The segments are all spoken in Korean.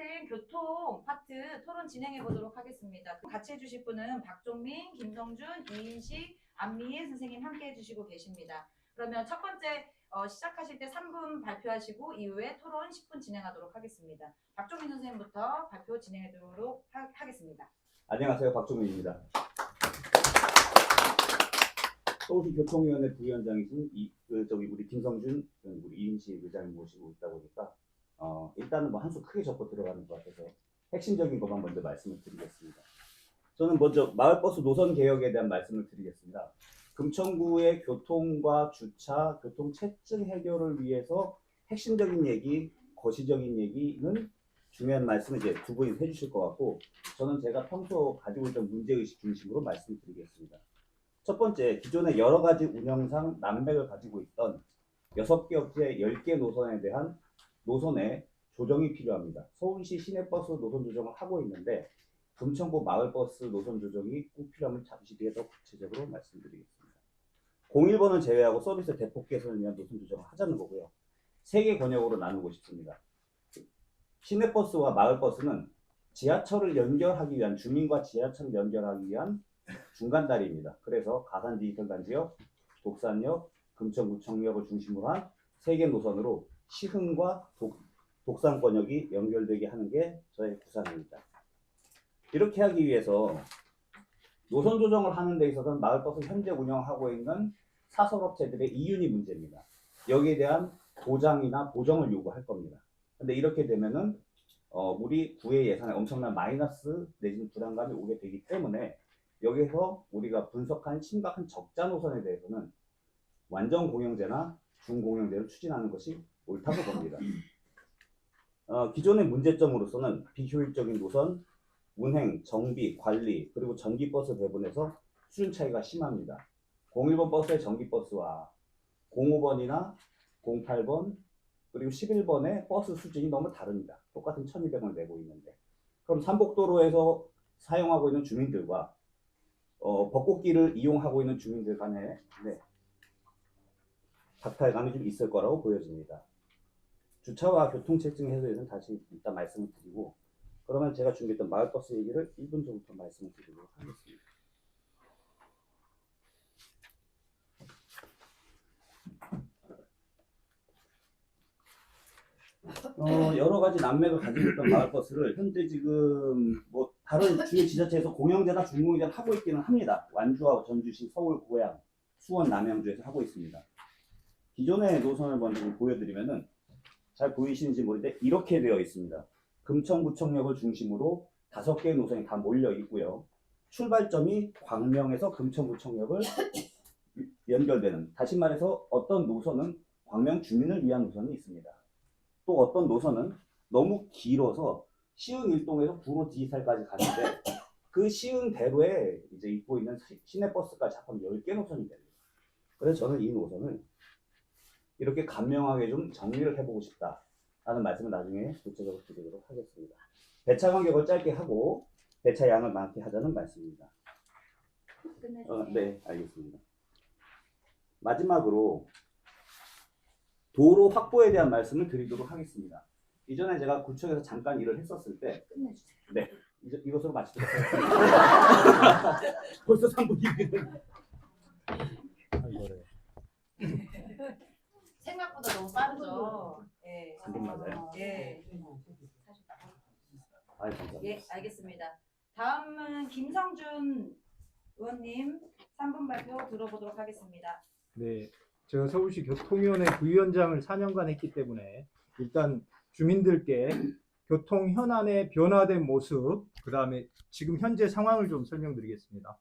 같은 교통 파트 토론 진행해 보도록 하겠습니다. 같이 해주실 분은 박종민, 김성준, 이인식, 안미애 선생님 함께 해주시고 계십니다. 그러면 첫 번째 어, 시작하실 때 3분 발표하시고 이후에 토론 10분 진행하도록 하겠습니다. 박종민 선생님부터 발표 진행하도록 하, 하겠습니다. 안녕하세요. 박종민입니다. 서울시 교통위원회 부위원장이신 이, 그, 저기 우리 김성준 우리 이인식 의장님 모시고 있다 보니까 어, 일단은 뭐 한 수 크게 접고 들어가는 것 같아서 핵심적인 것만 먼저 말씀을 드리겠습니다. 저는 먼저 마을버스 노선 개혁에 대한 말씀을 드리겠습니다. 금천구의 교통과 주차, 교통 체증 해결을 위해서 핵심적인 얘기, 거시적인 얘기는 중요한 말씀을 이제 두 분이 해주실 것 같고 저는 제가 평소 가지고 있던 문제의식 중심으로 말씀드리겠습니다. 첫 번째, 기존의 여러 가지 운영상 난맥을 가지고 있던 여섯 개 업체 10개 노선에 대한 노선의 조정이 필요합니다. 서울시 시내버스 노선 조정을 하고 있는데 금천구 마을버스 노선 조정이 꼭 필요함을 잠시 뒤에 더 구체적으로 말씀드리겠습니다. 01번은 제외하고 서비스 대폭 개선을 위한 노선 조정을 하자는 거고요. 세 개 권역으로 나누고 싶습니다. 시내버스와 마을버스는 지하철을 연결하기 위한 주민과 지하철을 연결하기 위한 중간 다리입니다. 그래서 가산 디지털 단지역, 독산역, 금천구청역을 중심으로 한 세 개 노선으로 시흥과 독, 독산 권역이 연결되게 하는 게 저의 구상입니다. 이렇게 하기 위해서 노선 조정을 하는 데 있어서는 마을버스 현재 운영하고 있는 사설업체들의 이윤이 문제입니다. 여기에 대한 보장이나 보정을 요구할 겁니다. 근데 이렇게 되면은 어, 우리 구의 예산에 엄청난 마이너스 내지는 부담감이 오게 되기 때문에 여기서 우리가 분석한 심각한 적자 노선에 대해서는 완전 공영제나 중공영제를 추진하는 것이 옳다고 봅니다. 어, 기존의 문제점으로서는 비효율적인 노선, 운행, 정비, 관리, 그리고 전기버스 배분에서 수준 차이가 심합니다. 01번 버스의 전기버스와 05번이나 08번, 그리고 11번의 버스 수준이 너무 다릅니다. 똑같은 1200원을 내고 있는데. 그럼 삼복도로에서 사용하고 있는 주민들과 어, 벚꽃길을 이용하고 있는 주민들 간에 네, 박탈감이 좀 있을 거라고 보여집니다. 주차와 교통체증 해소에는 다시 이따 말씀을 드리고 그러면 제가 준비했던 마을버스 얘기를 1분 전부터 말씀을 드리도록 하겠습니다. 어, 여러 가지 난맥을 가지고 있던 마을버스를 현재 지금 뭐 다른 주요 지자체에서 공영제나 중공영제를 하고 있기는 합니다. 완주와 전주시, 서울, 고양, 수원, 남양주에서 하고 있습니다. 기존의 노선을 먼저 좀 보여드리면은 잘 보이시는지 모르는데 이렇게 되어 있습니다. 금천구청역을 중심으로 다섯 개의 노선이 다 몰려 있고요. 출발점이 광명에서 금천구청역을 연결되는 다시 말해서 어떤 노선은 광명 주민을 위한 노선이 있습니다. 또 어떤 노선은 너무 길어서 시흥 일동에서 구로 디지털까지 가는데 그 시흥 대로에 이제 입고 있는 시- 시내버스까지 합하면 10개 노선이 됩니다. 그래서 저는 이 노선을 이렇게 간명하게 좀 정리를 해보고 싶다라는 말씀을 나중에 구체적으로 드리도록 하겠습니다. 배차 간격을 짧게 하고 배차 양을 많게 하자는 말씀입니다. 어, 네, 알겠습니다. 마지막으로 도로 확보에 대한 말씀을 드리도록 하겠습니다. 이전에 제가 구청에서 잠깐 일을 했었을 때 끝내주세요. 이, 이것으로 마치도록 하겠습니다. 벌써 3분이 생각보다 너무 빠르죠. 예. 삼분 맞아요? 예. 아, 감사합니다. 예, 알겠습니다. 다음은 김성준 의원님 3분 발표 들어보도록 하겠습니다. 네, 제가 서울시 교통위원회 부위원장을 4년간 했기 때문에 일단 주민들께 교통 현안의 변화된 모습, 그 다음에 지금 현재 상황을 좀 설명드리겠습니다.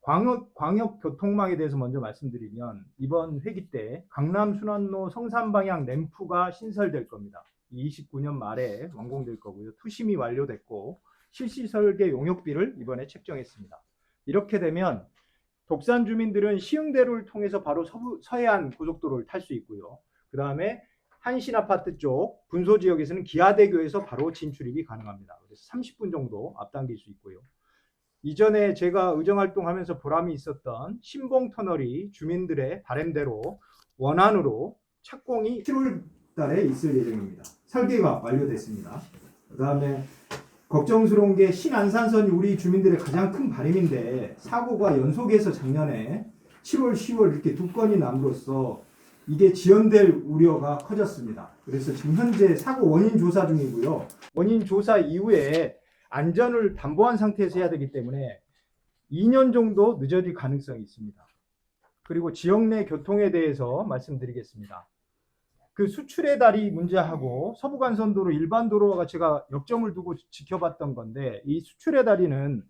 광역, 광역 교통망에 대해서 먼저 말씀드리면 이번 회기 때 강남 순환로 성산 방향 램프가 신설될 겁니다. 29년 말에 완공될 거고요. 투심이 완료됐고 실시 설계 용역비를 이번에 책정했습니다. 이렇게 되면 독산 주민들은 시흥대로를 통해서 바로 서부, 서해안 고속도로를 탈 수 있고요. 그 다음에 한신 아파트 쪽 분소 지역에서는 기아대교에서 바로 진출입이 가능합니다. 그래서 30분 정도 앞당길 수 있고요. 이전에 제가 의정활동하면서 보람이 있었던 신봉 터널이 주민들의 바램대로 원안으로 착공이 7월 달에 있을 예정입니다. 설계가 완료됐습니다. 그다음에 걱정스러운 게 신안산선이 우리 주민들의 가장 큰 바람인데 사고가 연속해서 작년에 7월, 10월 이렇게 두 건이 남으로써 이게 지연될 우려가 커졌습니다. 그래서 지금 현재 사고 원인 조사 중이고요. 원인 조사 이후에 안전을 담보한 상태에서 해야 되기 때문에 2년 정도 늦어질 가능성이 있습니다. 그리고 지역 내 교통에 대해서 말씀드리겠습니다. 그 수출의 다리 문제하고 서부간선도로 일반 도로가 제가 역점을 두고 지켜봤던 건데 이 수출의 다리는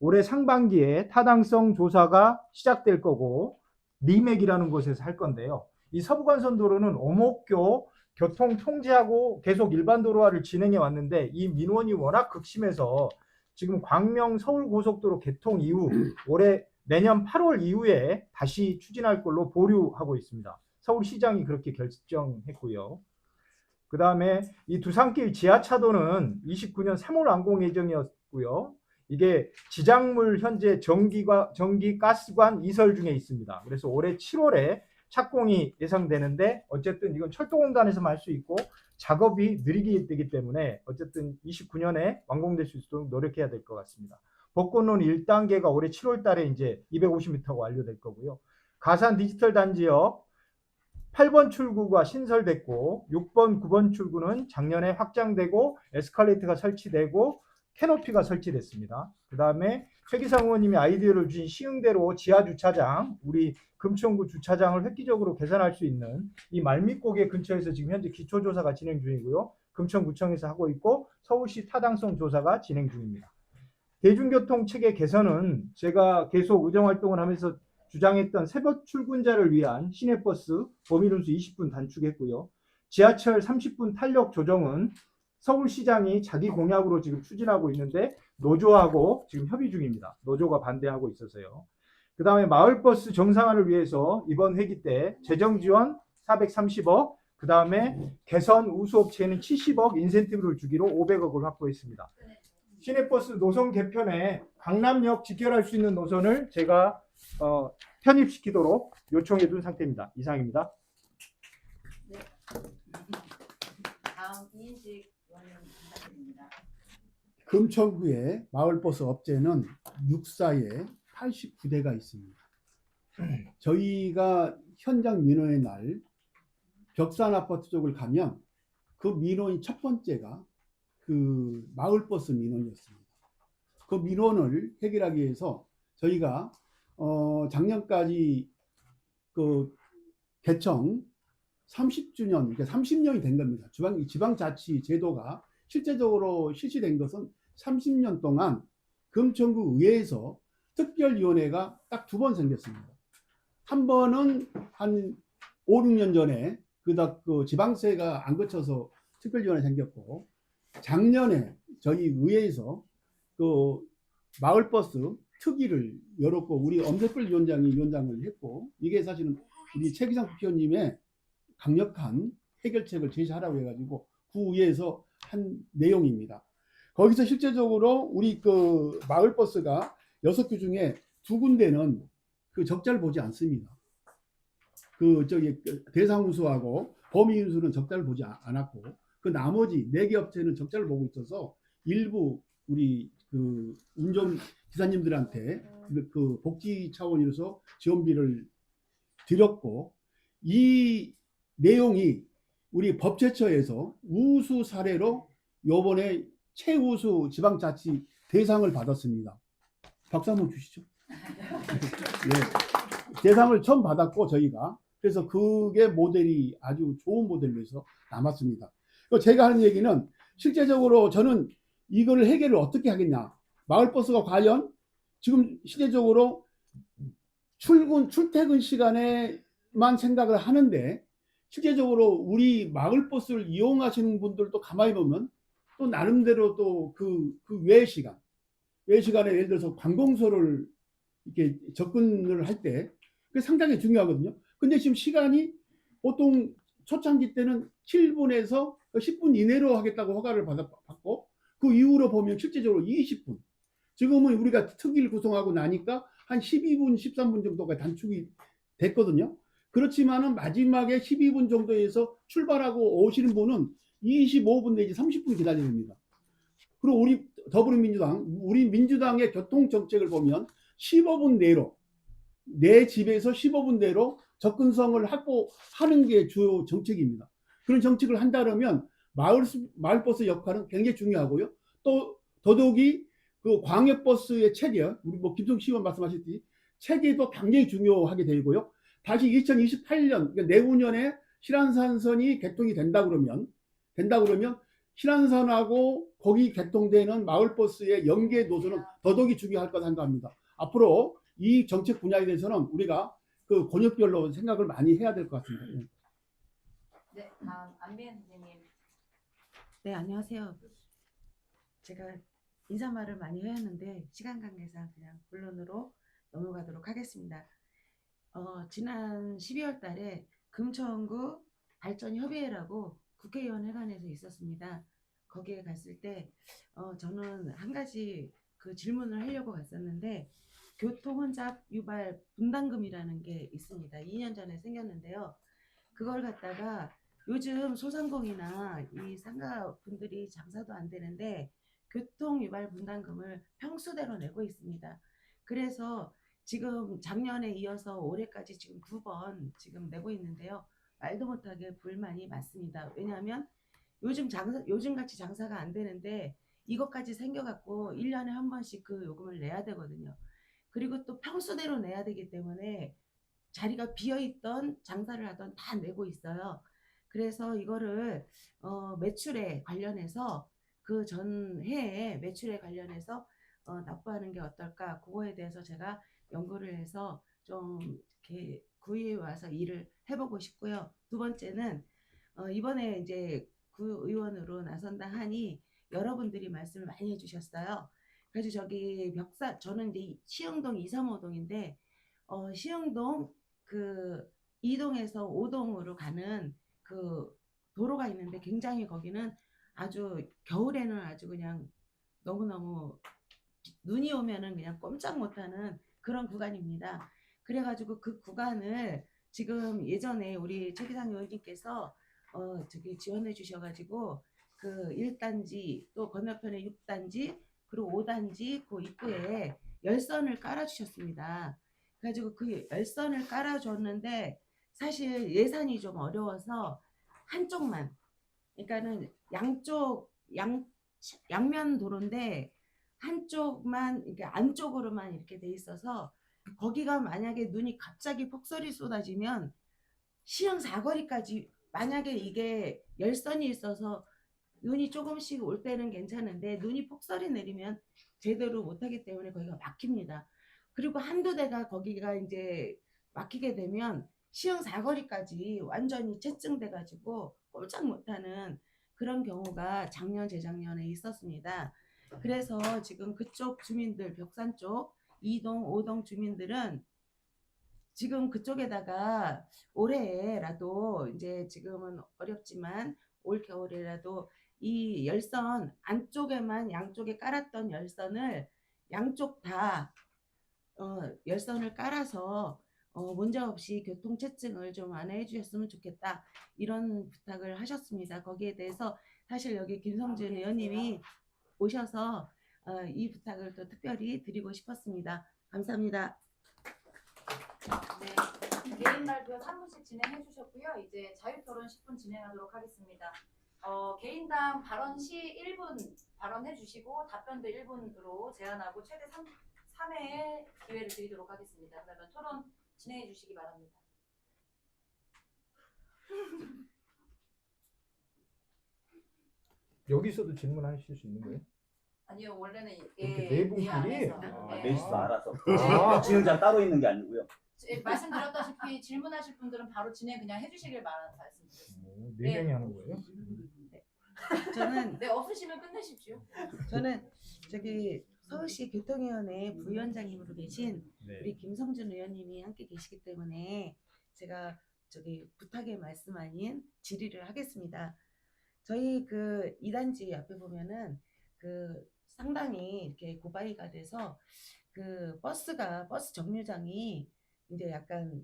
올해 상반기에 타당성 조사가 시작될 거고 리맥이라는 곳에서 할 건데요. 이 서부간선도로는 오목교 교통 통제하고 계속 일반 도로화를 진행해 왔는데 이 민원이 워낙 극심해서 지금 광명 서울 고속도로 개통 이후 올해 내년 8월 이후에 다시 추진할 걸로 보류하고 있습니다. 서울시장이 그렇게 결정했고요. 그 다음에 이 두산길 지하차도는 29년 3월 완공 예정이었고요. 이게 지작물 현재 전기가 전기 가스관 이설 중에 있습니다. 그래서 올해 7월에 착공이 예상되는데 어쨌든 이건 철도공단에서만 할 수 있고 작업이 느리게 되기 때문에 어쨌든 29년에 완공될 수 있도록 노력해야 될 것 같습니다. 벚꽃론 1단계가 올해 7월 달에 이제 250m가 완료될 거고요. 가산 디지털 단지역 8번 출구가 신설됐고 6번, 9번 출구는 작년에 확장되고 에스컬레이터가 설치되고 캐노피가 설치됐습니다. 그 다음에 최기상 의원님이 아이디어를 주신 시흥대로 지하 주차장, 우리 금천구 주차장을 획기적으로 개선할 수 있는 이 말미고개 근처에서 지금 현재 기초조사가 진행 중이고요. 금천구청에서 하고 있고 서울시 타당성 조사가 진행 중입니다. 대중교통 체계 개선은 제가 계속 의정활동을 하면서 주장했던 새벽 출근자를 위한 시내버스 범위run수 20분 단축했고요. 지하철 30분 탄력 조정은 서울시장이 자기 공약으로 지금 추진하고 있는데 노조하고 지금 협의 중입니다. 노조가 반대하고 있어서요. 그 다음에 마을버스 정상화를 위해서 이번 회기 때 재정 지원 430억, 그 다음에 개선 우수업체에는 70억 인센티브를 주기로 500억을 확보했습니다. 시내버스 노선 개편에 강남역 직결할 수 있는 노선을 제가 어, 편입시키도록 요청해 둔 상태입니다. 이상입니다. 다음 이인식 금천구의 마을버스 업체는 육사에 89대가 있습니다. 저희가 현장 민원의 날 벽산 아파트 쪽을 가면 그 민원이 첫 번째가 그 마을버스 민원이었습니다. 그 민원을 해결하기 위해서 저희가 어 작년까지 그 개청 30주년, 그러니까 30년이 된 겁니다. 지방, 지방자치 제도가 실제적으로 실시된 것은 30년 동안 금천구 의회에서 특별위원회가 딱 두 번 생겼습니다. 한 번은 한 5, 6년 전에 그닥 그 지방세가 안 거쳐서 특별위원회 생겼고 작년에 저희 의회에서 그 마을버스 특위를 열었고 우리 엄태필 위원장이 위원장을 했고 이게 사실은 우리 최기상 국회의원님의 강력한 해결책을 제시하라고 해가지고 구의회에서 한 내용입니다. 거기서 실제적으로 우리 그 마을버스가 여섯 개 중에 두 군데는 그 적자를 보지 않습니다. 그 저기 그 대상 운수하고 범위 운수는 적자를 보지 아- 않았고 그 나머지 네 개 업체는 적자를 보고 있어서 일부 우리 그 운전 기사님들한테 그- 그 복지 차원에서 지원비를 드렸고 이 내용이 우리 법제처에서 우수 사례로 요번에 최우수 지방자치 대상을 받았습니다. 박수 한번 주시죠. 예. 대상을 처음 받았고 저희가 그래서 그게 모델이 아주 좋은 모델로 해서 남았습니다. 그 제가 하는 얘기는 실제적으로 저는 이거를 해결을 어떻게 하겠냐. 마을버스가 과연 지금 시대적으로 출근, 출퇴근 시간에만 생각을 하는데 실제적으로 우리 마을버스를 이용하시는 분들도 가만히 보면 또 나름대로 또 그, 그 외 시간, 외 시간에 예를 들어서 관공서를 이렇게 접근을 할 때 그게 상당히 중요하거든요. 근데 지금 시간이 보통 초창기 때는 7분에서 10분 이내로 하겠다고 허가를 받아, 받고 그 이후로 보면 실제적으로 20분. 지금은 우리가 특위를 구성하고 나니까 한 12분, 13분 정도가 단축이 됐거든요. 그렇지만은 마지막에 12분 정도에서 출발하고 오시는 분은 25분 내지 30분 기다려야 됩니다. 그리고 우리 더불어민주당, 우리 민주당의 교통 정책을 보면 15분 내로 내 집에서 15분 내로 접근성을 확보하는 게 주요 정책입니다. 그런 정책을 한다면 마을 마을버스 역할은 굉장히 중요하고요. 또 더더욱이 그 광역버스의 체계, 우리 뭐 김성 시의원 말씀하셨듯이 체계도 굉장히 중요하게 되고요. 다시 2028년 그러니까 내후년에 실안산선이 개통이 된다 그러면 된다 그러면 실안산하고 거기 개통되는 마을버스의 연계 노선은 더더욱이 중요할 거다 생각합니다. 앞으로 이 정책 분야에 대해서는 우리가 그 권역별로 생각을 많이 해야 될 것 같습니다. 예. 네, 다음 안미애 선생님. 네, 안녕하세요. 제가 인사말을 많이 해왔는데 시간 관계상 그냥 본론으로 넘어가도록 하겠습니다. 어, 지난 12월 달에 금천구 발전협의회라고 국회의원 회관에서 있었습니다. 거기에 갔을 때 어, 저는 한 가지 그 질문을 하려고 갔었는데 교통 혼잡 유발 분담금이라는 게 있습니다. 2년 전에 생겼는데요. 그걸 갖다가 요즘 소상공이나 이 상가분들이 장사도 안 되는데 교통 유발 분담금을 평수대로 내고 있습니다. 그래서 지금 작년에 이어서 올해까지 지금 두 번 지금 내고 있는데요. 말도 못하게 불만이 많습니다. 왜냐하면 요즘 장사 요즘 같이 장사가 안 되는데 이것까지 생겨갖고 1년에 한 번씩 그 요금을 내야 되거든요. 그리고 또 평수대로 내야 되기 때문에 자리가 비어 있던 장사를 하던 다 내고 있어요. 그래서 이거를 어, 매출에 관련해서 그 전 해에 매출에 관련해서 어, 납부하는 게 어떨까 그거에 대해서 제가 연구를 해서 좀 이렇게 구의에 와서 일을 해보고 싶고요. 두 번째는 어, 이번에 이제 구의원으로 나선다 하니 여러분들이 말씀을 많이 해주셨어요. 그래서 저기 벽사 저는 이제 시흥동 235동인데 어, 시흥동 그 2동에서 5동으로 가는 그 도로가 있는데 굉장히 거기는 아주 겨울에는 아주 그냥 너무너무 눈이 오면은 그냥 꼼짝 못하는 그런 구간입니다. 그래가지고 그 구간을 지금 예전에 우리 최기상 의원님께서 어 저기 지원해 주셔가지고 그 1단지 또 건너편에 6단지 그리고 5단지 그 입구에 열선을 깔아주셨습니다. 그래가지고 그 열선을 깔아줬는데 사실 예산이 좀 어려워서 한쪽만 그러니까는 양쪽 양 양면 도로인데 한쪽만 이렇게 안쪽으로만 이렇게 돼 있어서 거기가 만약에 눈이 갑자기 폭설이 쏟아지면 시흥 사거리까지 만약에 이게 열선이 있어서 눈이 조금씩 올 때는 괜찮은데 눈이 폭설이 내리면 제대로 못하기 때문에 거기가 막힙니다. 그리고 한두 대가 거기가 이제 막히게 되면 시흥 사거리까지 완전히 채증돼 가지고 꼼짝 못하는 그런 경우가 작년 재작년에 있었습니다. 그래서 지금 그쪽 주민들 벽산 쪽 2동 5동 주민들은 지금 그쪽에다가 올해라도 이제 지금은 어렵지만 올 겨울에라도 이 열선 안쪽에만 양쪽에 깔았던 열선을 양쪽 다 어, 열선을 깔아서 어, 문제없이 교통체증을 좀 완화해 주셨으면 좋겠다 이런 부탁을 하셨습니다. 거기에 대해서 사실 여기 김성준 의원님이 오셔서 어, 이 부탁을 또 특별히 드리고 싶었습니다. 감사합니다. 네, 개인 발표 3분씩 진행해 주셨고요. 이제 자유 토론 10분 진행하도록 하겠습니다. 어, 개인당 발언 시 1분 발언해 주시고 답변도 1분으로 제한하고 최대 3, 3회의 기회를 드리도록 하겠습니다. 그러면 토론 진행해 주시기 바랍니다. 여기서도 질문하실 수 있는 거예요? 아니요, 원래는 이- 예, 네이 분끼리? 아, 네. 내지도 알아서 네. 진행자 따로 있는 게 아니고요. 예, 말씀드렸다시피 질문하실 분들은 바로 진행 그냥 해주시길 말씀드렸습니다. 오, 네 네. 명이 하는 거예요? 저는 네, 없으시면 끝내십시오. 저는 저기 서울시 교통위원회 부위원장님으로 계신 네. 우리 김성준 의원님이 함께 계시기 때문에 제가 저기 부탁의 말씀 아닌 질의를 하겠습니다. 저희 그 이단지 앞에 보면은 그 상당히 이렇게 고바위가 돼서 그 버스가 버스 정류장이 이제 약간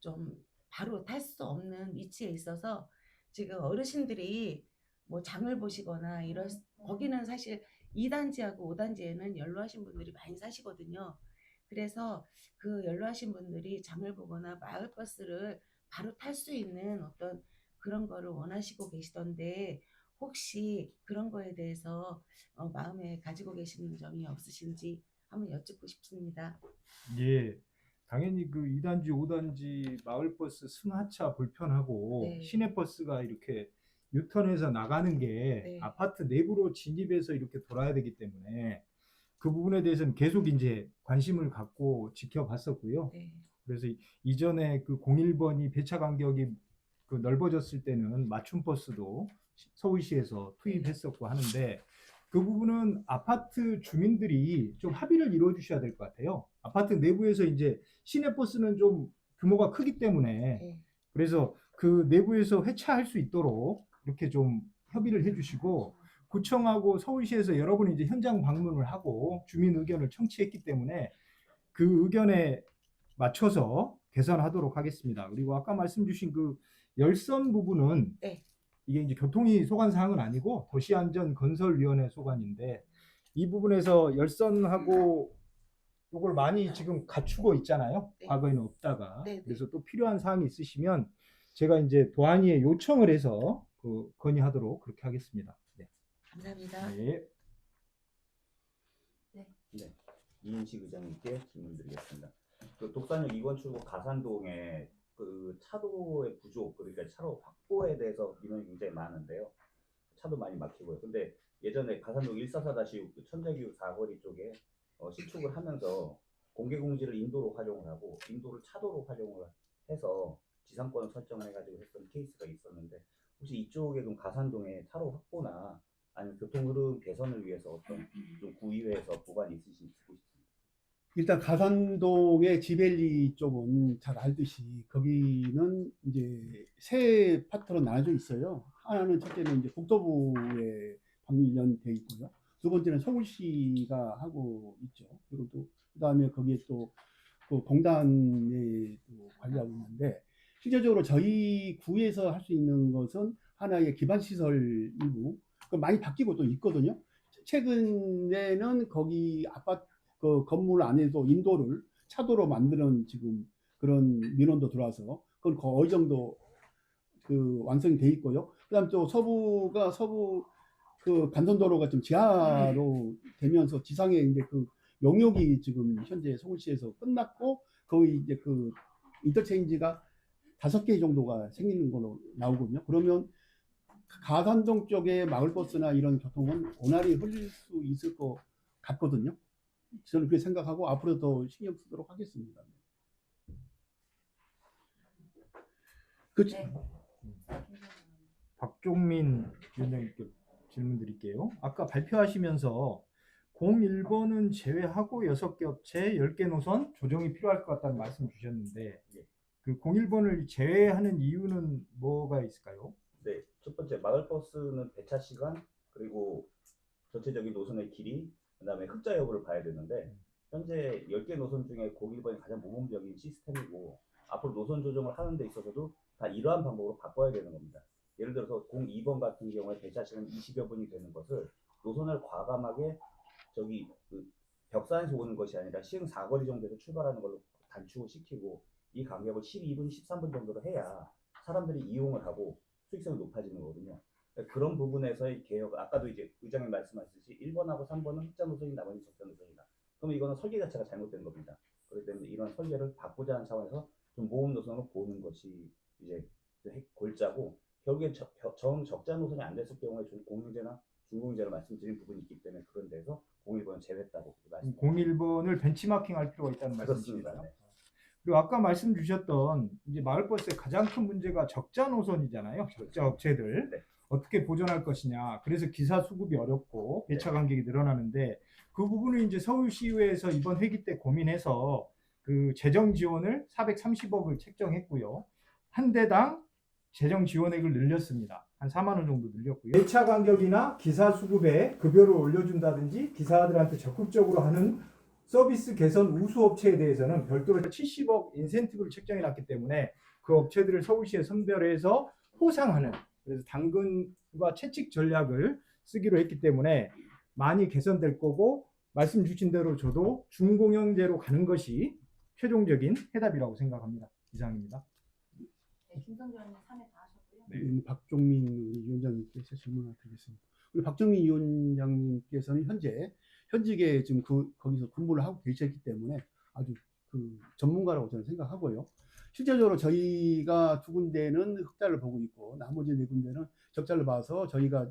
좀 바로 탈 수 없는 위치에 있어서 지금 어르신들이 뭐 장을 보시거나 이럴 수- 거기는 사실 2단지하고 5단지에는 연로하신 분들이 많이 사시거든요. 그래서 그 연로하신 분들이 장을 보거나 마을 버스를 바로 탈 수 있는 어떤 그런 거를 원하시고 계시던데 혹시 그런 거에 대해서 어, 마음에 가지고 계시는 점이 없으신지 한번 여쭙고 싶습니다. 예. 당연히 그 2단지, 5단지 마을버스 승하차 불편하고 네. 시내버스가 이렇게 유턴해서 나가는 게 네. 아파트 내부로 진입해서 이렇게 돌아야 되기 때문에 그 부분에 대해서는 계속 이제 관심을 갖고 지켜봤었고요. 네. 그래서 이- 이전에 그 01번이 배차 간격이 그 넓어졌을 때는 맞춤 버스도 시- 서울시에서 투입했었고 하는데 그 부분은 아파트 주민들이 좀 합의를 이루어 주셔야 될 것 같아요. 아파트 내부에서 이제 시내 버스는 좀 규모가 크기 때문에 네. 그래서 그 내부에서 회차할 수 있도록 이렇게 좀 협의를 해주시고 구청하고 서울시에서 여러 번 이제 현장 방문을 하고 주민 의견을 청취했기 때문에 그 의견에 맞춰서 개선하도록 하겠습니다. 그리고 아까 말씀 주신 그 열선 부분은 네. 이게 이제 교통이 소관 사항은 아니고 도시안전건설위원회 소관인데 이 부분에서 열선하고 이걸 많이 지금 갖추고 있잖아요. 네. 과거에는 없다가 네, 네. 그래서 또 필요한 사항이 있으시면 제가 이제 도안위에 요청을 해서 그 건의하도록 그렇게 하겠습니다. 네. 감사합니다. 네. 이인식 의장님께 질문 드리겠습니다. 그 독산역 이권 출구 가산동에 그 차도의 부족, 그러니까 차로 확보에 대해서 민원이 굉장히 많은데요. 차도 많이 막히고요. 근데 예전에 가산동 144-6그 천재교 사거리 쪽에 어, 신축을 하면서 공개공지를 인도로 활용을 하고 인도를 차도로 활용을 해서 지상권을 설정해가지고 했던 케이스가 있었는데 혹시 이쪽에 좀 가산동에 차로 확보나 아니면 교통 흐름 개선을 위해서 어떤 좀 구의회에서 보관이 있으신지 듣고 싶습니다. 일단 가산동의 지벨리 쪽은 잘 알듯이 거기는 이제 세 파트로 나눠져 있어요. 하나는 첫째는 이제 국토부에 관련돼 있고요. 두 번째는 서울시가 하고 있죠. 그리고 또 그다음에 거기에 또 그 공단에 또 관리하고 있는데 실제적으로 저희 구에서 할 수 있는 것은 하나의 기반 시설 일부 그 많이 바뀌고 또 있거든요. 최근에는 거기 아파트 그 건물 안에도 인도를 차도로 만드는 지금 그런 민원도 들어와서 그건 거의 정도 그 완성이 돼 있고요. 그다음 또 서부가 서부 그 간선도로가 좀 지하로 되면서 지상에 이제 그 용역이 지금 현재 서울시에서 끝났고 거의 이제 그 인터체인지가 다섯 개 정도가 생기는 걸로 나오거든요. 그러면 가산동 쪽에 마을버스나 이런 교통은 원활히 흘릴 수 있을 것 같거든요. 저는 그렇게 생각하고 앞으로 더 신경 쓰도록 하겠습니다. 그 네. 박종민 위원장님께 질문 드릴게요. 아까 발표하시면서 01번은 제외하고 6개 업체 10개 노선 조정이 필요할 것 같다는 말씀 주셨는데 예. 그 01번을 제외하는 이유는 뭐가 있을까요? 네, 첫 번째 마을버스는 배차 시간 그리고 전체적인 노선의 길이 그다음에 흑자 여부를 봐야 되는데 현재 10개 노선 중에 01번이 가장 모범적인 시스템이고 앞으로 노선 조정을 하는 데 있어서도 다 이러한 방법으로 바꿔야 되는 겁니다. 예를 들어서 02번 같은 경우에 배차 시간 20여 분이 되는 것을 노선을 과감하게 저기 그 벽산에서 오는 것이 아니라 시흥 사거리 정도에서 출발하는 걸로 단축을 시키고 이 간격을 12분, 13분 정도로 해야 사람들이 이용을 하고 수익성이 높아지는 거거든요. 그런 부분에서의 개혁, 아까도 이제 의장님 말씀하셨듯이 1번하고 3번은 흑자 노선이 나머지 적자 노선이다. 그럼 이거는 설계 자체가 잘못된 겁니다. 그렇기 때문에 이런 설계를 바꾸자는 차원에서 좀 모험 노선으로 보는 것이 이제 핵- 골자고 결국에 저- 정 적자 노선이 안 됐을 경우에 좀 공유제나 중공제를 말씀드린 부분이 있기 때문에 그런 데서 01번은 제외했다고 말씀. 01번을 벤치마킹 할 필요가 있다는. 말씀이신가요? 네. 그리고 아까 말씀 주셨던 이제 마을버스의 가장 큰 문제가 적자 노선이잖아요. 적자 업체들 네. 어떻게 보존할 것이냐. 그래서 기사 수급이 어렵고 배차 네. 간격이 늘어나는데 그 부분을 이제 서울시의회에서 이번 회기 때 고민해서 그 재정 지원을 430억을 책정했고요. 한 대당 재정 지원액을 늘렸습니다. 한 4만 원 정도 늘렸고요. 배차 간격이나 기사 수급에 급여를 올려준다든지 기사들한테 적극적으로 하는 서비스 개선 우수 업체에 대해서는 별도로 70억 인센티브를 책정해 놨기 때문에 그 업체들을 서울시에 선별해서 포상하는 그래서 당근 국가 채찍 전략을 쓰기로 했기 때문에 많이 개선될 거고 말씀 주신 대로 저도 중공영제로 가는 것이 최종적인 해답이라고 생각합니다. 이상입니다. 네, 김성준 의원님 3회 다 하셨고요. 네. 음, 박종민 위원장님께서 질문을 드리겠습니다. 우리 박종민 위원장님께서는 현재 현직에 지금 그 거기서 근무를 하고 계셨기 때문에 아주 그 전문가라고 저는 생각하고요. 실제적으로 저희가 두 군데는 흑자를 보고 있고 나머지 네 군데는 적자를 봐서 저희가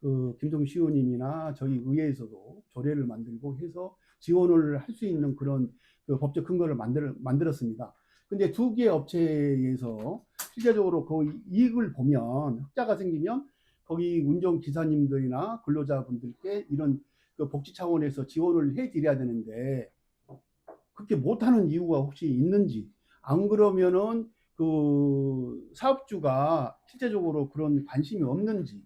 그 김동희 시의원님이나 저희 의회에서도 조례를 만들고 해서 지원을 할 수 있는 그런 그 법적 근거를 만들, 만들었습니다. 근데 두 개 업체에서 실제적으로 그 이익을 보면 흑자가 생기면 거기 운전 기사님들이나 근로자분들께 이런 그 복지 차원에서 지원을 해 드려야 되는데 그렇게 못하는 이유가 혹시 있는지 안 그러면은 그 사업주가 실제적으로 그런 관심이 없는지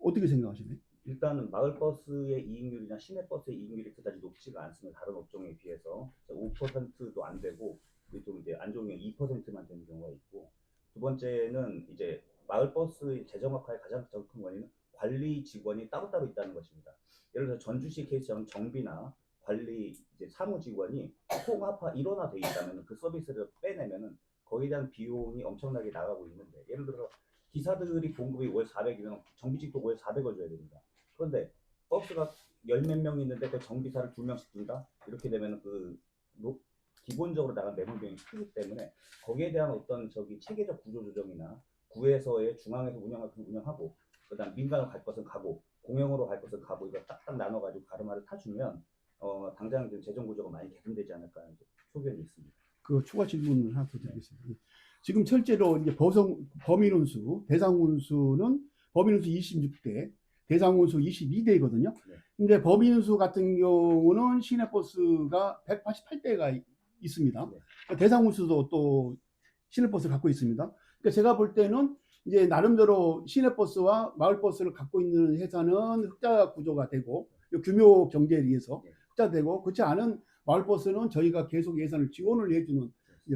어떻게 생각하시나요? 일단은 마을버스의 이익률이나 시내버스의 이익률이 그다지 높지가 않습니다. 다른 업종에 비해서 5%도 안 되고 또 이제 안 좋은 경우 2%만 되는 경우가 있고 두 번째는 이제 마을버스 재정학화의 가장 큰 원인은 관리 직원이 따로따로 있다는 것입니다. 예를 들어 전주시 케이스처럼 정비나 관리 이제 사무 직원이 통합화 일원화돼 있다면 그 서비스를 빼내면은 거기에 대한 비용이 엄청나게 나가고 있는데 예를 들어 기사들이 봉급이 월 400이면 정비직도 월 400을 줘야 됩니다. 그런데 버스가 열 몇 명 있는데 그 정비사를 두 명씩 둔다? 이렇게 되면 그 노- 기본적으로 나간 매몰 비용이 크기 때문에 거기에 대한 어떤 저기 체계적 구조 조정이나 구에서의 중앙에서 운영할 것은 운영하고 그다음 민간으로 갈 것은 가고 공영으로 갈 것은 가고 이거 딱딱 나눠가지고 가르마를 타주면 어 당장 지금 재정 구조가 많이 개선되지 않을까 하는 소견이 있습니다. 그 추가 질문을 하나 더 드리겠습니다. 예. 지금 실제로 이제 버성, 범인운수, 대상운수는 범인운수 26대, 대상운수 22대거든요. 네. 근데 범인운수 같은 경우는 시내버스가 188대가 있습니다. 네. 대상운수도 또 시내버스를 갖고 있습니다. 그러니까 제가 볼 때는 이제 나름대로 시내버스와 마을버스를 갖고 있는 회사는 흑자 구조가 되고 규모 경제에 의해서 네. 흑자되고 그렇지 않은 마을버스는 저희가 계속 예산을 지원을 해주는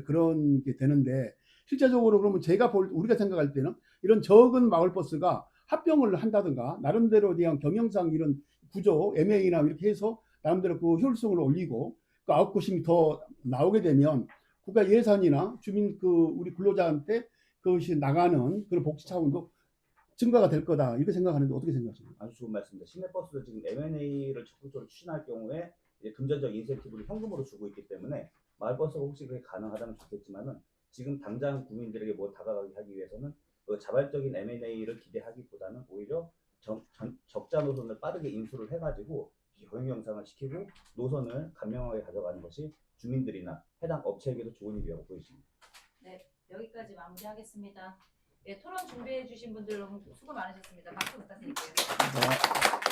그런 게 되는데 실제적으로 그러면 제가 볼 우리가 생각할 때는 이런 적은 마을버스가 합병을 한다든가 나름대로 대한 경영상 이런 구조 MA나 이렇게 해서 나름대로 그 효율성을 올리고 그 아웃풋이 더 나오게 되면 국가 예산이나 주민 그 우리 근로자한테 그것이 나가는 그런 복지 차원도 증가가 될 거다 이렇게 생각하는데 어떻게 생각하십니까? 아주 좋은 말씀입니다. 시내버스도 지금 M&A를 적극적으로 추진할 경우에 이제 금전적 인센티브를 현금으로 주고 있기 때문에 마을버스가 혹시 그게 가능하다면 좋겠지만은 지금 당장 국민들에게 뭐 다가가게 하기 위해서는 그 자발적인 M&A를 기대하기보다는 오히려 적, 전- 적자 노선을 빠르게 인수를 해가지고 경영 영상을 시키고 노선을 간명하게 가져가는 것이 주민들이나 해당 업체에게도 좋은 일이라고 보입니다. 여기까지 마무리하겠습니다. 예, 토론 준비해 주신 분들 수고 많으셨습니다. 박수 부탁드릴게요. 어,